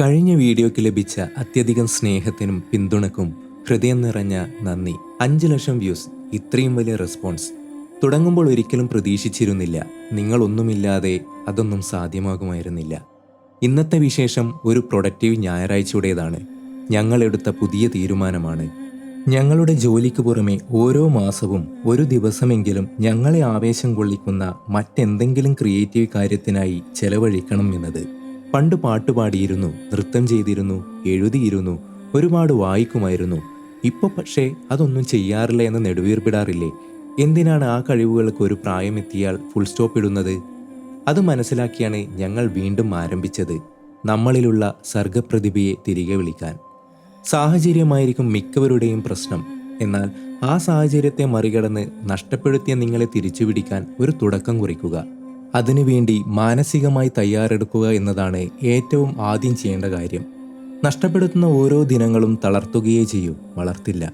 കഴിഞ്ഞ വീഡിയോയ്ക്ക് ലഭിച്ച അത്യധികം സ്നേഹത്തിനും പിന്തുണക്കും ഹൃദയം നിറഞ്ഞ നന്ദി. അഞ്ച് ലക്ഷം വ്യൂസ്. ഇത്രയും വലിയ റെസ്പോൺസ്. തുടങ്ങുമ്പോൾ ഒരിക്കലും പ്രതീക്ഷിച്ചിരുന്നില്ല. നിങ്ങളൊന്നുമില്ലാതെ അതൊന്നും സാധ്യമാകുമായിരുന്നില്ല. ഇന്നത്തെ വിശേഷം ഒരു പ്രൊഡക്റ്റീവ് ഞായറാഴ്ചയുടേതാണ്. ഞങ്ങളെടുത്ത പുതിയ തീരുമാനമാണ്. ഞങ്ങളുടെ ജോലിക്ക് പുറമെ ഓരോ മാസവും ഒരു ദിവസമെങ്കിലും ഞങ്ങളെ ആവേശം കൊള്ളിക്കുന്ന മറ്റെന്തെങ്കിലും ക്രിയേറ്റീവ് കാര്യത്തിനായി ചെലവഴിക്കണം എന്നത്. പണ്ട് പാട്ടുപാടിയിരുന്നു നൃത്തം ചെയ്തിരുന്നു എഴുതിയിരുന്നു ഒരുപാട് വായിക്കുമായിരുന്നു. ഇപ്പൊ പക്ഷേ അതൊന്നും ചെയ്യാറില്ല എന്ന് നെടുവീർപ്പിടാറില്ലേ? എന്തിനാണ് ആ കഴിവുകൾക്ക് ഒരു പ്രായമെത്തിയാൽ ഫുൾ സ്റ്റോപ്പ് ഇടുന്നത്? അത് മനസ്സിലാക്കിയാണ് ഞങ്ങൾ വീണ്ടും ആരംഭിച്ചത് നമ്മളിലുള്ള സർഗപ്രതിഭയെ തിരികെ വിളിക്കാൻ. സാഹചര്യമായിരിക്കും മിക്കവരുടെയും പ്രശ്നം. എന്നാൽ ആ സാഹചര്യത്തെ മറികടന്ന് നഷ്ടപ്പെടുത്തിയ നിങ്ങളെ തിരിച്ചുപിടിക്കാൻ ഒരു തുടക്കം കുറിക്കുക. അതിനുവേണ്ടി മാനസികമായി തയ്യാറെടുക്കുക എന്നതാണ് ഏറ്റവും ആദ്യം ചെയ്യേണ്ട കാര്യം. നഷ്ടപ്പെടുത്തുന്ന ഓരോ ദിനങ്ങളും തളർത്തുകയേ ചെയ്യൂ വളർത്തില്ല.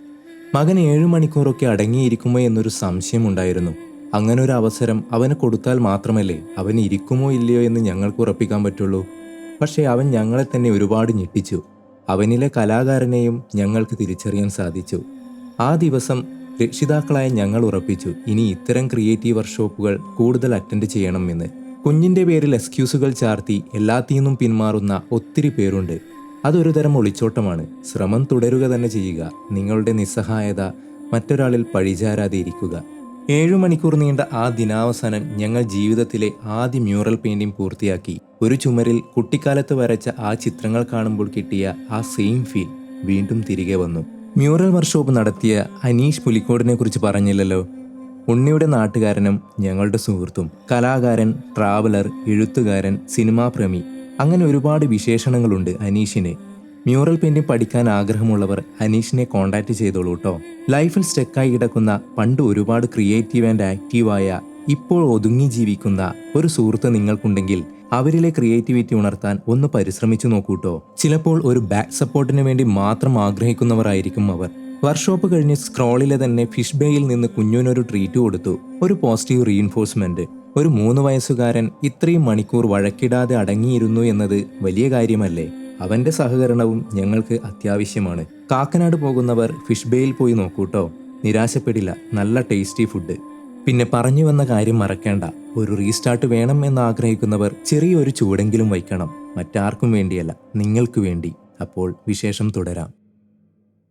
മകൻ ഏഴു മണിക്കൂറൊക്കെ അടങ്ങിയിരിക്കുമോ എന്നൊരു സംശയമുണ്ടായിരുന്നു അങ്ങനെ ഒരു അവസരം അവന് കൊടുത്താൽ മാത്രമല്ലേ അവൻ ഇരിക്കുമോ ഇല്ലയോ എന്ന് ഞങ്ങൾക്ക് ഉറപ്പിക്കാൻ പറ്റുള്ളൂ. പക്ഷേ അവൻ ഞങ്ങളെ തന്നെ ഒരുപാട് ഞെട്ടിച്ചു. അവനിലെ കലാകാരനെയും ഞങ്ങൾക്ക് തിരിച്ചറിയാൻ സാധിച്ചു. ആ ദിവസം രക്ഷിതാക്കളായ ഞങ്ങൾ ഉറപ്പിച്ചു ഇനി ഇത്തരം ക്രിയേറ്റീവ് വർക്ക്ഷോപ്പുകൾ കൂടുതൽ അറ്റൻഡ് ചെയ്യണമെന്ന്. കുഞ്ഞിന്റെ പേരിൽ എക്സ്ക്യൂസുകൾ ചാർത്തി എല്ലാത്തിൽ നിന്നും പിന്മാറുന്ന ഒത്തിരി പേരുണ്ട്. അതൊരു തരം ഒളിച്ചോട്ടമാണ്. ശ്രമം തുടരുക തന്നെ ചെയ്യുക നിങ്ങളുടെ നിസ്സഹായത മറ്റൊരാളിൽ പഴിചാരാതെ ഇരിക്കുക. ഏഴു മണിക്കൂർ നീണ്ട ആ ദിനാവസാനം ഞങ്ങൾ ജീവിതത്തിലെ ആദ്യ മ്യൂറൽ പെയിന്റിംഗ് പൂർത്തിയാക്കി. ഒരു ചുമരിൽ കുട്ടിക്കാലത്ത് വരച്ച ആ ചിത്രങ്ങൾ കാണുമ്പോൾ കിട്ടിയ ആ സെയിം ഫീൽ വീണ്ടും തിരികെ വന്നു. മ്യൂറൽ വർക്ക്ഷോപ്പ് നടത്തിയ അനീഷ് പുലിക്കോടിനെ കുറിച്ച് പറഞ്ഞില്ലല്ലോ. ഉണ്ണിയുടെ നാട്ടുകാരനും ഞങ്ങളുടെ സുഹൃത്തും. കലാകാരൻ ട്രാവലർ എഴുത്തുകാരൻ സിനിമാ പ്രേമി. അങ്ങനെ ഒരുപാട് വിശേഷണങ്ങളുണ്ട് അനീഷിന്. മ്യൂറൽ പെയിന്റിംഗ് പഠിക്കാൻ ആഗ്രഹമുള്ളവർ അനീഷിനെ കോൺടാക്റ്റ് ചെയ്തോളൂ കേട്ടോ ലൈഫിൽ സ്റ്റെക്കായി കിടക്കുന്ന പണ്ട് ഒരുപാട് ക്രിയേറ്റീവ് ആൻഡ് ആക്റ്റീവായ ഇപ്പോൾ ഒതുങ്ങി ജീവിക്കുന്ന ഒരു സുഹൃത്ത് നിങ്ങൾക്കുണ്ടെങ്കിൽ അവരിലെ ക്രിയേറ്റിവിറ്റി ഉണർത്താൻ ഒന്ന് പരിശ്രമിച്ചു നോക്കൂട്ടോ. ചിലപ്പോൾ ഒരു ബാക്ക് സപ്പോർട്ടിന് വേണ്ടി മാത്രം ആഗ്രഹിക്കുന്നവരായിരിക്കും അവർ. വർക്ക്ഷോപ്പ് കഴിഞ്ഞ് സ്ക്രോളിലെ തന്നെ ഫിഷ് ബേയിൽ നിന്ന് കുഞ്ഞുവിനൊരു ട്രീറ്റ് കൊടുത്തു. ഒരു പോസിറ്റീവ് റീഇൻഫോഴ്സ്മെന്റ് ഒരു മൂന്ന് വയസ്സുകാരൻ ഇത്രയും മണിക്കൂർ വഴക്കിടാതെ അടങ്ങിയിരുന്നു എന്നത് വലിയ കാര്യമല്ലേ? അവന്റെ സഹകരണവും ഞങ്ങൾക്ക് അത്യാവശ്യമാണ്. കാക്കനാട് പോകുന്നവർ ഫിഷ് ബേയിൽ പോയി നോക്കൂട്ടോ. നിരാശപ്പെടില്ല. നല്ല ടേസ്റ്റി ഫുഡ്. പിന്നെ പറഞ്ഞു വന്ന കാര്യം മറക്കേണ്ട. ഒരു റീസ്റ്റാർട്ട് വേണം എന്ന് ആഗ്രഹിക്കുന്നവർ ചെറിയൊരു ചൂടെങ്കിലും വയ്ക്കണം. മറ്റാർക്കും വേണ്ടിയല്ല നിങ്ങൾക്ക് വേണ്ടി. അപ്പോൾ വിശേഷം തുടരാം.